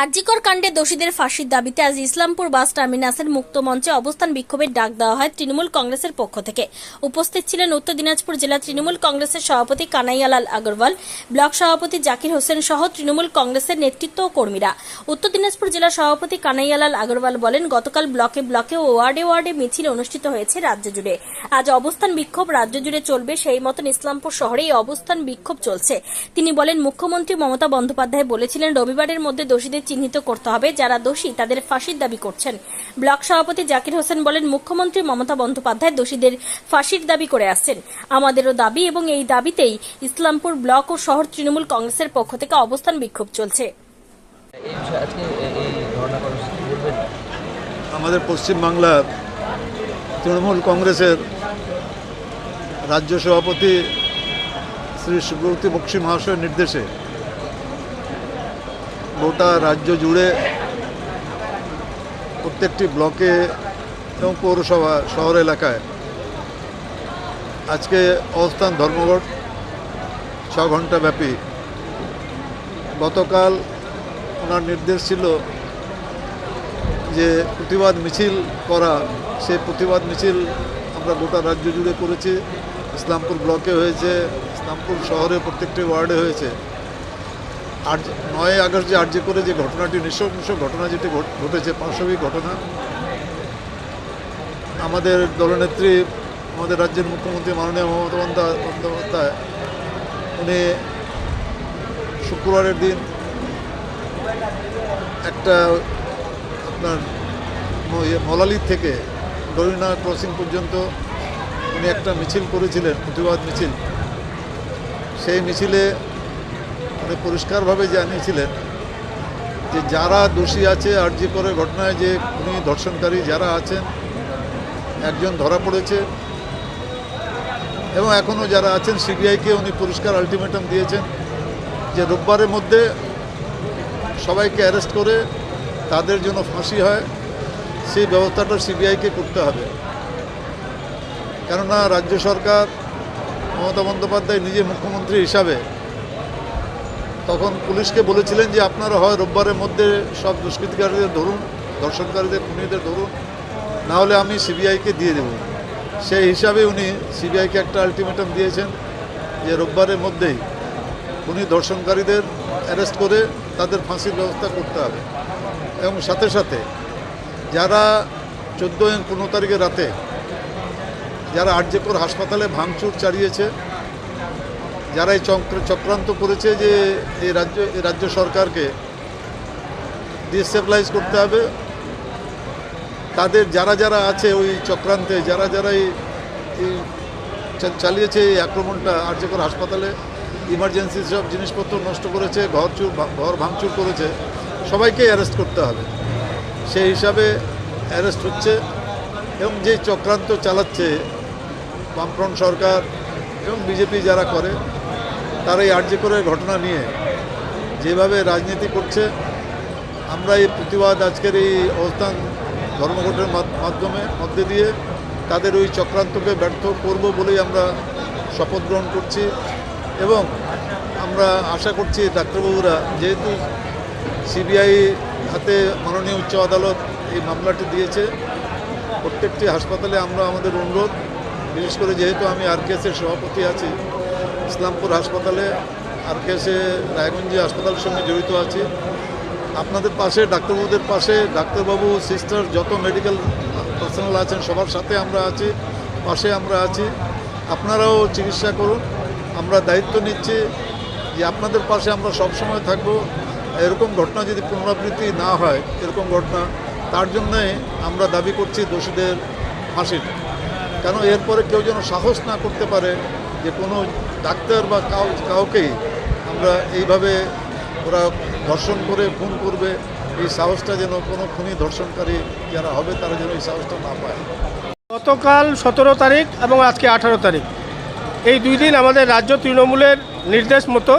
আরজিকর কাণ্ডে দোষীদের ফাঁসির দাবিতে আজ ইসলামপুর বাস টার্মিনাসের মুক্ত মঞ্চে অবস্থান বিক্ষোভের ডাক দেওয়া হয় তৃণমূল কংগ্রেসের পক্ষ থেকে। উপস্থিত ছিলেন উত্তর দিনাজপুর জেলা তৃণমূল কংগ্রেসের সভাপতি কানাইয়ালাল আগরওয়াল, ব্লক সভাপতি জাকির হোসেন সহ তৃণমূল কংগ্রেসের নেতৃত্ব ও কর্মীরা। উত্তর দিনাজপুর জেলা সভাপতি কানাইয়ালাল আগরওয়াল বলেন, গতকাল ব্লকে ব্লকে ও ওয়ার্ডে ওয়ার্ডে মিছিল অনুষ্ঠিত হয়েছে রাজ্য জুড়ে। আজ অবস্থান বিক্ষোভ রাজ্য জুড়ে চলবে, সেই মতন ইসলামপুর শহরে এই অবস্থান বিক্ষোভ চলছে। তিনি বলেন, মুখ্যমন্ত্রী মমতা বন্দ্যোপাধ্যায় বলেছিলেন, রবিবারের মধ্যে দোষীদের চিহ্নিত করতে হবে যারা দোষী, তাদের ফাঁসির দাবি করছেন। ব্লক সভাপতি জাকির হোসেন বলেন, মুখ্যমন্ত্রী মমতা বন্দ্যোপাধ্যায় দোষীদের ফাঁসির দাবি করে আসছেন। আমাদেরও দাবি এবং এই দাবিতেই ইসলামপুর ব্লক ও শহর তৃণমূল কংগ্রেসের পক্ষ থেকে অবস্থান বিক্ষোভ চলছে। আমাদের পশ্চিমবাংলার তৃণমূল কংগ্রেসের রাজ্য সভাপতি শ্রী সুব্রতী বক্সি মহাশয়ের নির্দেশে গোটা রাজ্য জুড়ে প্রত্যেকটি ব্লকে এবং পৌরসভা শহর এলাকায় আজকে অবস্থান ধর্মঘট ছ ঘণ্টা ব্যাপী। গতকাল ওনার নির্দেশ ছিল যে প্রতিবাদ মিছিল করা। সেই প্রতিবাদ মিছিল আমরা গোটা রাজ্য জুড়ে করেছি। ইসলামপুর ব্লকে হয়েছে, ইসলামপুর শহরে প্রত্যেকটি ওয়ার্ডে হয়েছে। আর নয় আগস্ট যে আর্জি করে যে ঘটনাটি, নৃশংস ঘটনা যেটি ঘট- ঘটেছে পার্শ্ববিক ঘটনা, আমাদের দলনেত্রী, আমাদের রাজ্যের মুখ্যমন্ত্রী মাননীয় মমতা বন্দ্যোপাধ্যায়- উনি শুক্রবারের দিন একটা আপনার ইয়ে মলালির থেকে গরিনা ক্রসিং পর্যন্ত উনি একটা মিছিল করেছিলেন, প্রতিবাদ মিছিল। সেই মিছিলে উনি পরিষ্কারভাবে জানিয়েছিলেন যে যারা দোষী আছে আর আর্জি করে ঘটনায় যে উনি ধর্ষণকারী যারা আছেন, একজন ধরা পড়েছে এবং এখনও যারা আছেন, সিবিআইকে উনি পুরস্কার আলটিমেটাম দিয়েছেন যে রোববারের মধ্যে সবাইকে অ্যারেস্ট করে তাদের জন্য ফাঁসি হয়, সেই ব্যবস্থাটা সিবিআইকে করতে হবে। কেননা রাজ্য সরকার মমতা বন্দ্যোপাধ্যায় নিজে মুখ্যমন্ত্রী হিসাবে তখন পুলিশকে বলেছিলেন যে আপনারা হয় রোববারের মধ্যে সব দুষ্কৃতিকারীদের ধরুন, দর্শনকারীদের, খুনিদের ধরুন না হলে আমি সিবিআইকে দিয়ে দেব। সেই হিসাবে উনি সিবিআইকে একটা আলটিমেটাম দিয়েছেন যে রোববারের মধ্যেই উনি দর্শনকারীদের অ্যারেস্ট করে তাদের ফাঁসির ব্যবস্থা করতে হবে। এবং সাথে সাথে যারা চোদ্দ এবং পনেরো তারিখের রাতে যারা আর্যপুর হাসপাতালে ভাঙচুর চালিয়েছে যারা এই চক্র চক্রান্ত করেছে যে এই রাজ্য রাজ্য সরকারকে ডিস্টেবলাইজ করতে হবে, তাদের যারা যারা আছে ওই চক্রান্তে, যারা যারা এই এই চালিয়েছে এই আক্রমণটা আর্যকর হাসপাতালে ইমার্জেন্সি সব জিনিসপত্র নষ্ট করেছে, ঘর চুর ঘর ভাঙচুর করেছে, সবাইকে অ্যারেস্ট করতে হবে। সেই হিসাবে অ্যারেস্ট হচ্ছে এবং যে চক্রান্ত চালাচ্ছে বামফ্রন্ট সরকার এবং বিজেপি যারা করে তারা এই আর্যকরের ঘটনা নিয়ে যেভাবে রাজনীতি করছে, আমরা এই প্রতিবাদ আজকের এই অবস্থান ধর্মঘটের মাধ- মাধ্যমে মধ্যে দিয়ে তাদের ওই চক্রান্তকে ব্যর্থ করব বলেই আমরা শপথ গ্রহণ করছি এবং আমরা আশা করছি ডাক্তারবাবুরা, যেহেতু সিবিআই হাতে মাননীয় উচ্চ আদালত এই মামলাটি দিয়েছে, প্রত্যেকটি হাসপাতালে আমরা আমাদের অনুরোধ, বিশেষ করে যেহেতু আমি আর সভাপতি আছি ইসলামপুর হাসপাতালে আরকেএসে রায়গঞ্জে হাসপাতালের সঙ্গে জড়িত আছি। আপনাদের পাশে, ডাক্তারবাবুদের পাশে, ডাক্তারবাবু, সিস্টার, যত মেডিকেল পার্সোনাল আছেন, সবার সাথে আমরা আছি, পাশে আমরা আছি। আপনারাও চিকিৎসা করুন। আমরা দায়িত্ব নিচ্ছি যে আপনাদের পাশে আমরা সব সময় থাকব। এরকম ঘটনা যদি পুনরাবৃত্তি না হয়, এরকম ঘটনা, তার জন্যে আমরা দাবি করছি দোষীদের ফাঁসির। কেন এরপরে কেউ যেন সাহস না করতে পারে যে কোনো ডাক্তার বা কাউ, কাউকেই আমরা এইভাবে ওরা ধর্ষণ করে, খুন করবে, এই সাহসটা যেন কোনো খুনি ধর্ষণকারী যারা হবে তারা যেন এই সাহসটা না পায়। গতকাল সতেরো তারিখ এবং আজকে আঠারো তারিখ। এই দুই দিন আমাদের রাজ্য তৃণমূলের নির্দেশ মতো,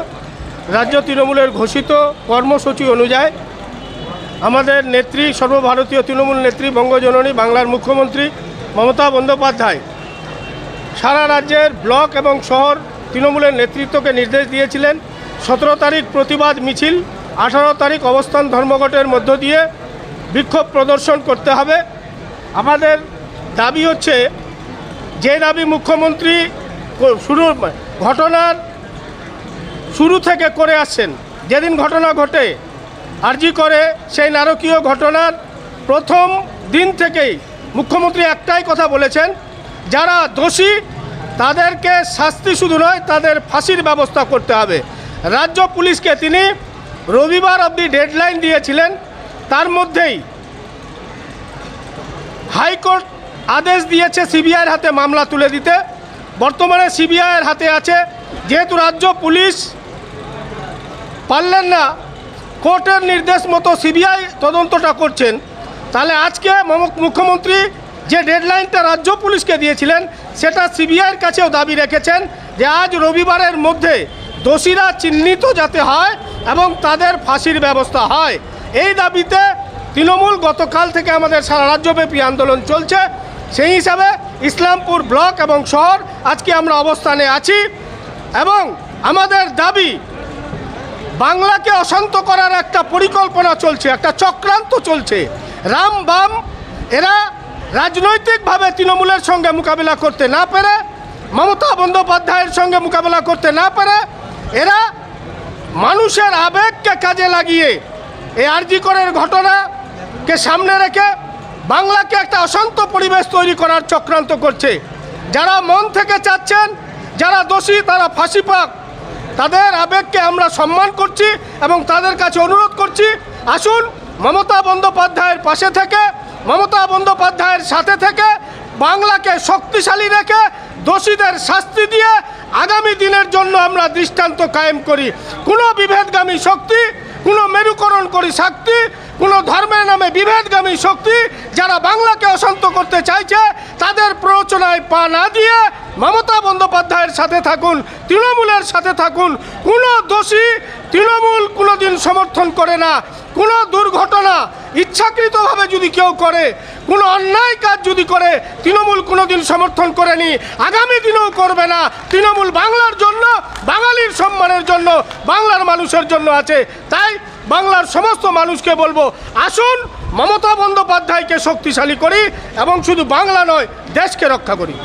রাজ্য তৃণমূলের ঘোষিত কর্মসূচি অনুযায়ী আমাদের নেত্রী, সর্বভারতীয় তৃণমূল নেত্রী, বঙ্গজননী, বাংলার মুখ্যমন্ত্রী মমতা বন্দ্যোপাধ্যায় সারা রাজ্যের ব্লক এবং শহর তৃণমূলের নেতৃত্বকে নির্দেশ দিয়েছিলেন। সতেরো তারিখ প্রতিবাদ মিছিল, আঠারো তারিখ অবস্থান ধর্মঘটের মধ্য দিয়ে বিক্ষোভ প্রদর্শন করতে হবে। আমাদের দাবি হচ্ছে, যে দাবি মুখ্যমন্ত্রী শুরু, ঘটনার শুরু থেকে করে আসছেন, যেদিন ঘটনা ঘটে, আরজি করে সেই নারকীয় ঘটনার প্রথম দিন থেকেই মুখ্যমন্ত্রী একটাই কথা বলেছেন, যারা দোষী তাদেরকে শাস্তি শুধু নয়, তাদের ফাঁসির ব্যবস্থা করতে হবে। রাজ্য পুলিশকে তিনি রবিবার অবধি ডেডলাইন দিয়েছিলেন। তার মধ্যেই হাইকোর্ট আদেশ দিয়েছে সিবিআইয়ের হাতে মামলা তুলে দিতে। বর্তমানে সিবিআইয়ের হাতে আছে, যেহেতু রাজ্য পুলিশ পারলেন না, কোর্টের নির্দেশ মতো সিবিআই তদন্তটা করছেন, তাহলে আজকে মুখ্যমন্ত্রী যে ডেডলাইনটা রাজ্য পুলিশকে দিয়েছিলেন সেটা সিবিআইয়ের কাছেও দাবি রেখেছেন যে আজ রবিবারের মধ্যে দোষীরা চিহ্নিত যাতে হয় এবং তাদের ফাঁসির ব্যবস্থা হয়। এই দাবিতে তৃণমূল গতকাল থেকে আমাদের সারা রাজ্যব্যাপী আন্দোলন চলছে। সেই হিসাবে ইসলামপুর ব্লক এবং শহর আজকে আমরা অবস্থানে আছি এবং আমাদের দাবি, বাংলাকে অশান্ত করার একটা পরিকল্পনা চলছে, একটা চক্রান্ত চলছে। রাম বাম, এরা রাজনৈতিকভাবে তৃণমূলের সঙ্গে মোকাবিলা করতে না পেরে, মমতা বন্দ্যোপাধ্যায়ের সঙ্গে মোকাবিলা করতে না পেরে, এরা মানুষের আবেগকে কাজে লাগিয়ে এই আরজিকরের ঘটনাকে সামনে রেখে বাংলাকে একটা অশান্ত পরিবেশ তৈরি করার চক্রান্ত করছে। যারা মন থেকে চাচ্ছেন, যারা দোষী, তারা ফাঁসি পাক। তাদের আবেগকে আমরা সম্মান করছি এবং তাদের কাছে অনুরোধ করছি, আসুন মমতা বন্দ্যোপাধ্যায়ের পাশে থেকে মমতা বন্দ্যোপাধ্যায়ের সাথে থেকে বাংলাকে শক্তিশালী রেখে দোষীদের শাস্তি দিয়ে আগামী দিনের জন্য আমরা দৃষ্টান্ত কায়েম করি। কোনো বিভেদগামী শক্তি, কোনো মেরুকরণ করি শক্তি কোনো ধর্মের নামে বিভেদগামী শক্তি যারা বাংলাকে অশান্ত করতে চাইছে, তাদের প্ররোচনায় পা না দিয়ে মমতা বন্দ্যোপাধ্যায়ের সাথে থাকুন, তৃণমূলের সাথে থাকুন। কোনো দোষী তৃণমূল কোনোদিন সমর্থন করে না। কোনো দুর্ঘটনা ইচ্ছাকৃতভাবে যদি কেউ করে, কোনো অন্যায় কাজ যদি করে, তৃণমূল কোনোদিন সমর্থন করেনি। আগামী দিনেও করবে না। তৃণমূল বাংলার জন্য, বাঙালির সম্মানের জন্য, বাংলার মানুষের জন্য আছে। তাই বাংলার সমস্ত মানুষকে বলব, আসুন মমতা বন্দ্যোপাধ্যায়কে শক্তিশালী করি এবং শুধু বাংলা নয়, দেশকে রক্ষা করি।